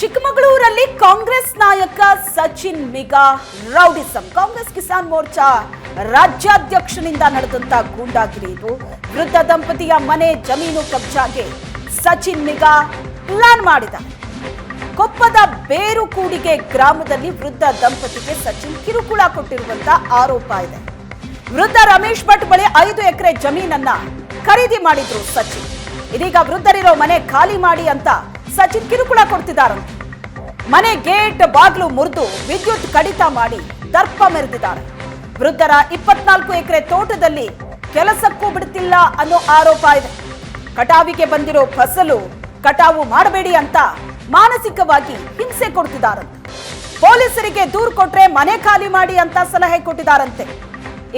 ಚಿಕ್ಕಮಗಳೂರಲ್ಲಿ ಕಾಂಗ್ರೆಸ್ ನಾಯಕ ಸಚಿನ್ ಮಿಗಾ ರೌಡಿಸಂ. ಕಾಂಗ್ರೆಸ್ ಕಿಸಾನ್ ಮೋರ್ಚಾ ರಾಜ್ಯಾಧ್ಯಕ್ಷನಿಂದ ನಡೆದಂತ ಗೂಂಡಾಗಿರಿ ಇದು. ವೃದ್ಧ ದಂಪತಿಯ ಮನೆ ಜಮೀನು ಕಬ್ಜಾಗೆ ಸಚಿನ್ ಮಿಗಾ ಪ್ಲಾನ್ ಮಾಡಿದ ಕೊಪ್ಪದ ಬೇರುಕೂಡಿಗೆ ಗ್ರಾಮದಲ್ಲಿ ವೃದ್ಧ ದಂಪತಿಗೆ ಸಚಿನ್ ಕಿರುಕುಳ ಕೊಟ್ಟಿರುವಂತ ಆರೋಪ ಇದೆ. ವೃದ್ಧ ರಮೇಶ್ ಭಟ್ ಬಳಿ ಐದು ಎಕರೆ ಜಮೀನನ್ನ ಖರೀದಿ ಮಾಡಿದ್ರು ಸಚಿನ್. ಇದೀಗ ವೃದ್ಧರಿರೋ ಮನೆ ಖಾಲಿ ಮಾಡಿ ಅಂತ ಸಚಿನ್ ಕಿರುಕುಳ ಕೊಡ್ತಿದ್ದಾರಂತೆ ಮನೆ ಗೇಟ್ ಬಾಗ್ಲು ಮುರಿದು ವಿದ್ಯುತ್ ಕಡಿತ ಮಾಡಿ ದರ್ಪ ಮೆರೆದಿದ್ದಾರೆ. ವೃದ್ಧರ ಇಪ್ಪತ್ನಾಲ್ಕು ಎಕರೆ ತೋಟದಲ್ಲಿ ಕೆಲಸಕ್ಕೂ ಬಿಡುತ್ತಿಲ್ಲ ಅನ್ನೋ ಆರೋಪ ಇದೆ. ಕಟಾವಿಗೆ ಬಂದಿರೋ ಫಸಲು ಕಟಾವು ಮಾಡಬೇಡಿ ಅಂತ ಮಾನಸಿಕವಾಗಿ ಹಿಂಸೆ ಕೊಡ್ತಿದ್ದಾರಂತೆ. ಪೊಲೀಸರಿಗೆ ದೂರು ಕೊಟ್ರೆ ಮನೆ ಖಾಲಿ ಮಾಡಿ ಅಂತ ಸಲಹೆ ಕೊಟ್ಟಿದ್ದಾರಂತೆ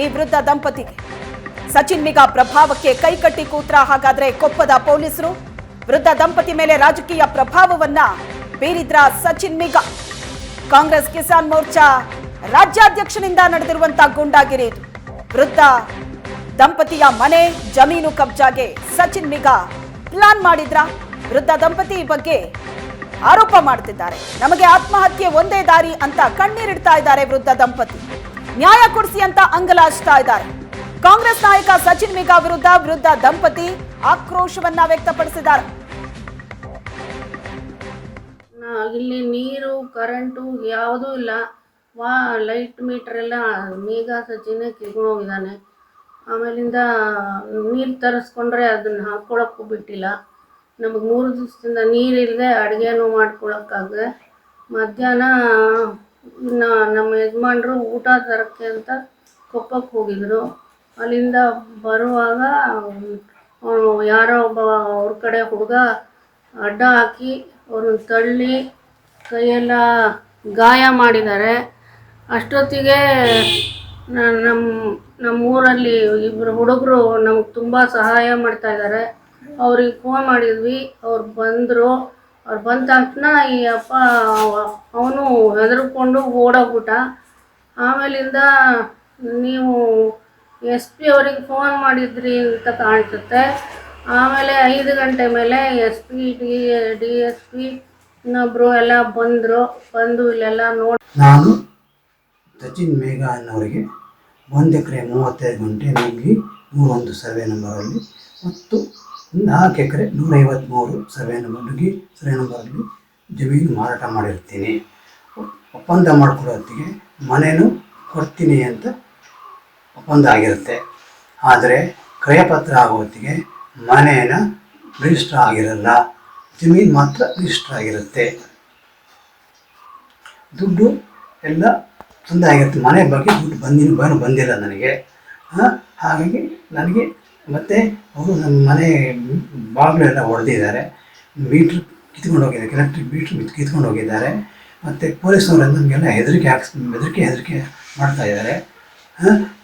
ಈ ವೃದ್ಧ ದಂಪತಿಗೆ. ಸಚಿನ್ ನಿಗಾ ಪ್ರಭಾವಕ್ಕೆ ಕೈಕಟ್ಟಿ ಕೂತ್ರ, ಹಾಗಾದ್ರೆ ಕೊಪ್ಪದ ಪೊಲೀಸರು? ವೃದ್ಧ ದಂಪತಿ ಮೇಲೆ ರಾಜಕೀಯ ಪ್ರಭಾವವನ್ನ ಬೀರಿದ್ರ ಸಚಿನ್ ಮಿಗಾ. ಕಾಂಗ್ರೆಸ್ ಕಿಸಾನ್ ಮೋರ್ಚಾ ರಾಜ್ಯಾಧ್ಯಕ್ಷನಿಂದ ನಡೆದಿರುವಂತಹ ಗೂಂಡಾಗಿರಿ ವೃದ್ಧ ದಂಪತಿಯ ಮನೆ ಜಮೀನು ಕಬ್ಜಾಗೆ ಸಚಿನ್ ಮಿಗಾ ಪ್ಲಾನ್ ಮಾಡಿದ್ರ. ವೃದ್ಧ ದಂಪತಿ ಬಗ್ಗೆ ಆರೋಪ ಮಾಡ್ತಿದ್ದಾರೆ. ನಮಗೆ ಆತ್ಮಹತ್ಯೆ ಒಂದೇ ದಾರಿ ಅಂತ ಕಣ್ಣೀರಿಡ್ತಾ ಇದ್ದಾರೆ ವೃದ್ಧ ದಂಪತಿ. ನ್ಯಾಯ ಕೊಡಿಸಿ ಅಂತ ಅಂಗಲಾಚ್ತಾ ಇದ್ದಾರೆ. ಕಾಂಗ್ರೆಸ್ ನಾಯಕ ಸಚಿನ್ ಮಿಗಾ ವಿರುದ್ಧ ವೃದ್ಧ ದಂಪತಿ ಆಕ್ರೋಶವನ್ನ ವ್ಯಕ್ತಪಡಿಸಿದ್ದಾರೆ. ಇಲ್ಲಿ ನೀರು ಕರೆಂಟು ಯಾವುದೂ ಇಲ್ಲ. ವಾ ಲೈಟ್ ಮೀಟ್ರ್ ಎಲ್ಲ ಮೇಘ ಸಚಿನೇ ಕಿತ್ಕೊಂಡು ಹೋಗಿದ್ದಾನೆ. ಆಮೇಲಿಂದ ನೀರು ತರಿಸ್ಕೊಂಡ್ರೆ ಅದನ್ನು ಹಾಕ್ಕೊಳಕ್ಕೂ ಬಿಟ್ಟಿಲ್ಲ. ನಮಗೆ ಮೂರು ದಿವಸದಿಂದ ನೀರಿಲ್ಲದೆ ಅಡುಗೆನೂ ಮಾಡ್ಕೊಳಕ್ಕಾಗದೆ. ಮಧ್ಯಾಹ್ನ ನಮ್ಮ ಯಜಮಾನ್ರು ಊಟ ತರೋಕ್ಕೆ ಅಂತ ಕೊಪ್ಪಕ್ಕೆ ಹೋಗಿದ್ರು. ಅಲ್ಲಿಂದ ಬರುವಾಗ ಯಾರೋ ಒಬ್ಬ ಅವ್ರ ಕಡೆ ಹುಡುಗ ಅಡ್ಡ ಹಾಕಿ ಅವ್ರನ್ನ ತಳ್ಳಿ ಕೈಯೆಲ್ಲ ಗಾಯ ಮಾಡಿದ್ದಾರೆ. ಅಷ್ಟೊತ್ತಿಗೆ ನಮ್ಮ ನಮ್ಮ ಊರಲ್ಲಿ ಇಬ್ಬರು ಹುಡುಗರು ನಮಗೆ ತುಂಬ ಸಹಾಯ ಮಾಡ್ತಾ ಇದ್ದಾರೆ. ಅವ್ರಿಗೆ ಫೋನ್ ಮಾಡಿದ್ವಿ. ಅವ್ರು ಬಂದರು. ಅವ್ರು ಬಂದ ತಕ್ಷಣ ಈ ಅಪ್ಪ, ಅವನು ಹೆದರ್ಕೊಂಡು ಓಡೋಗ್ಬಿಟ್ಟ. ಆಮೇಲಿಂದ ನೀವು ಎಸ್ ಪಿ ಅವ್ರಿಗೆ ಫೋನ್ ಮಾಡಿದ್ರಿ ಅಂತ ಕಾಣಿಸುತ್ತೆ. ಆಮೇಲೆ ಐದು ಗಂಟೆ ಮೇಲೆ S P, D D S P ಇನ್ನೊಬ್ಬರು ಎಲ್ಲ ಬಂದರು, ಬಂದು ಇಲ್ಲೆಲ್ಲ ನೋಡಿ ನಾನು ಸಚಿನ್ ಮೇಘ ಅನ್ನೋರಿಗೆ ಒಂದು ಎಕರೆ ಮೂವತ್ತೈದು ಗಂಟೆ ನುಗ್ಗಿ ನೂರೊಂದು ಸರ್ವೆ ನಂಬರಲ್ಲಿ ಮತ್ತು ನಾಲ್ಕು ಎಕರೆ ನೂರೈವತ್ತ್ಮೂರು ಸರ್ವೆ ನಂಬರ್ಗೆ ಸರ್ವೆ ನಂಬರಲ್ಲಿ ಜಮೀನು ಮಾರಾಟ ಮಾಡಿರ್ತೀನಿ. ಒಪ್ಪಂದ ಮಾಡ್ಕೊಳ್ಳೋತ್ತಿಗೆ ಮನೆಯೂ ಕೊಡ್ತೀನಿ ಅಂತ ಒಪ್ಪಂದ ಆಗಿರುತ್ತೆ. ಆದರೆ ಕ್ರಯಪತ್ರ ಆಗೋತ್ತಿಗೆ ಮನೇನ ರಿಜಿಸ್ಟರ್ ಆಗಿರಲ್ಲ. ಜಮೀನು ಮಾತ್ರ ರಿಜಿಸ್ಟರ್ ಆಗಿರುತ್ತೆ. ದುಡ್ಡು ಎಲ್ಲ ತೊಂದರೆ ಆಗಿರುತ್ತೆ. ಮನೆ ಬಗ್ಗೆ ದುಡ್ಡು ಬಂದಿನ ಬಂದು ಬಂದಿಲ್ಲ ನನಗೆ. ಹಾಗಾಗಿ ನನಗೆ ಮತ್ತೆ ಅವರು ನಮ್ಮ ಮನೆ ಬಾಗಿಲೆಲ್ಲ ಹೊಡೆದಿದ್ದಾರೆ ಮೀಟ್ರ್ ಕಿತ್ಕೊಂಡು ಹೋಗಿದ್ದಾರೆ ಎಲೆಕ್ಟ್ರಿಕ್ ಮೀಟ್ರ್ ಕಿತ್ಕೊಂಡು ಹೋಗಿದ್ದಾರೆ. ಮತ್ತು ಪೊಲೀಸ್ನವರೆಲ್ಲ ನಮಗೆಲ್ಲ ಹೆದರಿಕೆ ಹಾಕ್ಸ್ ಹೆದರಿಕೆ ಹೆದರಿಕೆ ಮಾಡ್ತಾ ಇದ್ದಾರೆ. ಹಾಂ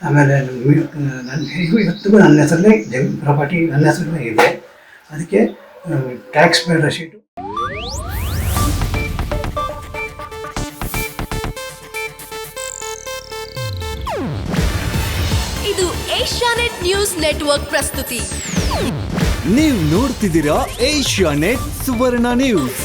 ಆಮೇಲೆ ನನ್ನ ಇವತ್ತಿಗೂ ನನ್ನ ಹೆಸರಲ್ಲೇ ಇದೆ. ಪ್ರಾಪರ್ಟಿ ನನ್ನ ಹೆಸರಲ್ಲೇ ಇದೆ. ಅದಕ್ಕೆ ಟ್ಯಾಕ್ಸ್ ಪೇ ರಶೀಟು ಇದು ಏಷ್ಯಾನೆಟ್ ನ್ಯೂಸ್ ನೆಟ್ವರ್ಕ್ ಪ್ರಸ್ತುತಿ. ನೀವು ನೋಡ್ತಿದ್ದೀರಾ ಏಷ್ಯಾ ನೆಟ್ ಸುವರ್ಣ ನ್ಯೂಸ್.